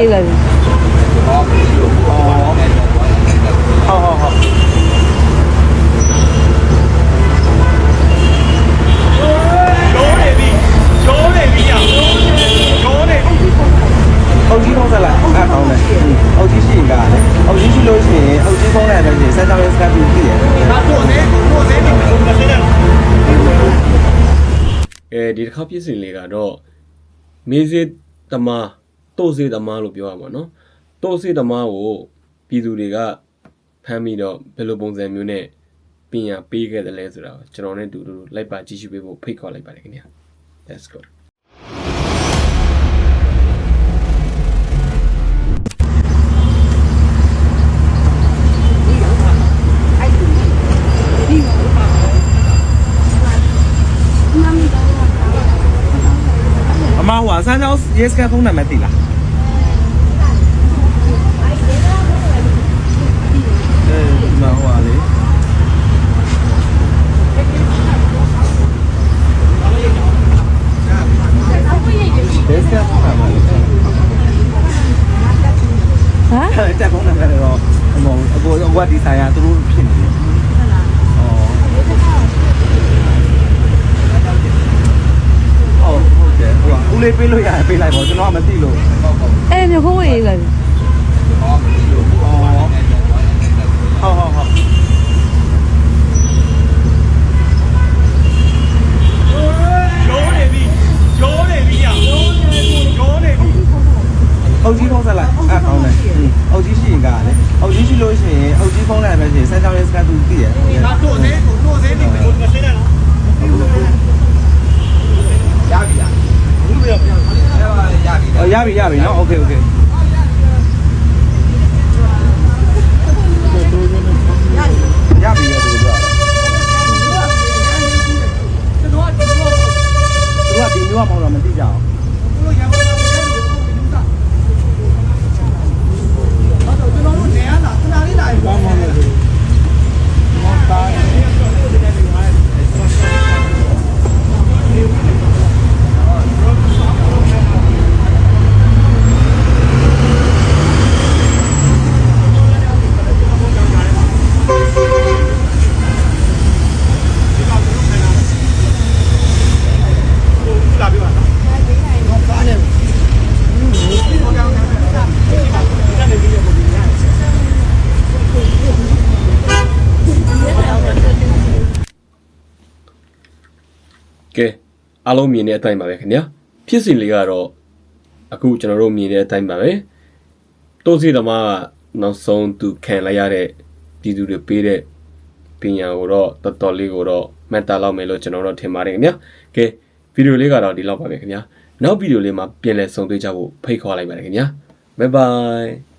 ရေးပါပြီဟုတ်ဟုတ်ဟုတ်အုတ်ကြီးဖုံးဆက်လိုက်အဲ့ကောင်းတယ်အုတ်ကြီးရှိရင်ကလည်းအုတ်ကြီးရှိလို့ရှိရင်အုတ်ကြီးဖုံးလိုက်ပဲရှိရင်ဆက်ကြောင်းရဲ့စကပ်ပြီးပြည့်ရတယ်အဲဒီတစ်ခါပြည့်စင်လေးကတော့မေးစေးသမား တိုးစေးသမားလို့ပြောရမှာနော်တိုးစေးသမားကိုပြည်သူတွေကဖမ်းပြီးတော့ဘယ်လိုပုံစံမျိုးနဲ့ပြင်ရပေးခဲ့တယ်လဲဆိုတာကိုကျွန်တော်နဲ့တူတူလိုက်ပါကြည့်ရှုပေးဖို့ဖိတ်ခေါ်လိုက်ပါတယ်ခင်ဗျာ Let's go မဟိုဆန်းချောင်းရဲစကန်ဖုန်းနံပါတ်သိလားအဲဒီမှာဟိုပါလေရဲစကန်ဖုန်းနံပါတ်လေဟမ်အဲ့တက်ဖုန်းနံပါတ်တော့အမေအကိုအဝတ်ဒီဆိုင်ရာသူတို့ဖြစ်နေတယ်ဩဟုတ်ဟုတ် တယ်ဟိုကဦးလေးပေးလို့ရတယ်ပေးလိုက်ပါကျွန်တော်ကမသိလို့အဲ့မျိုးဖုန်းဝင်ရေးပါပြီဟုတ်ဟုတ်ဟုတ်အုတ်ကြီးဖုံးဆက်လိုက်အဲ့ကောင်းတယ်အုတ်ကြီးရှိရင်ကလည်းအုတ်ကြီးရှိလို့ရှိရင်အုတ်ကြီးဖုံးလိုက်ပဲရှိရင်ဆက်ကြောင်းရဲ့စကတ်သူသိရတယ်အော်ရပြီ ရပြီနော်โอเคโอเคရပြီရသူတို့ကသူကဒီမျိုးကမောင်းတော့မသိကြအောင် ကဲအားလုံးမြင်တဲ့အတိုင်းပါပဲခင်ဗျာဖြစ်စဉ်လေးကတော့အခုကျွန်တော်တို့မြင်တဲ့အတိုင်းပါပဲတိုးစီသမားကနောက်ဆုံးသူခံလိုက်ရတဲ့ပြည်သူတွေပေးတဲ့ပညာကိုတော့တော်တော်လေးကိုတော့မှတ်သားလောက်မယ်လို့ကျွန်တော်တို့ထင်ပါတယ်ခင်ဗျာကဲဗီဒီယိုလေးကတော့ဒီလောက်ပါပဲခင်ဗျာနောက်ဗီဒီယိုလေးမှာပြန်လည်ဆုံတွေ့ကြဖို့ဖိတ်ခေါ်လိုက်ပါတယ်ခင်ဗျာဘိုင်ဘိုင်